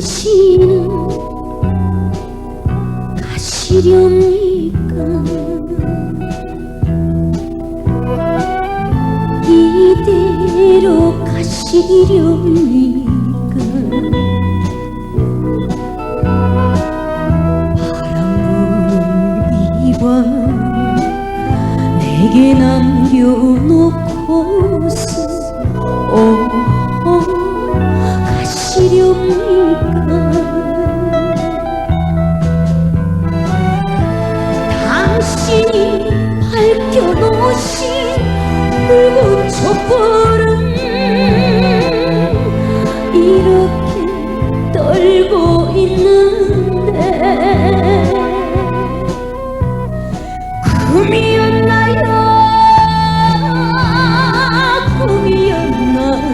당신은 가시렵니까 이대로 가시렵니까 바람 부는 이밤 내게 남겨놓고서 순간 당신이 밝혀놓으신 붉은 촛불은 이렇게 떨고 있는데 꿈이었나요? 꿈이었나요?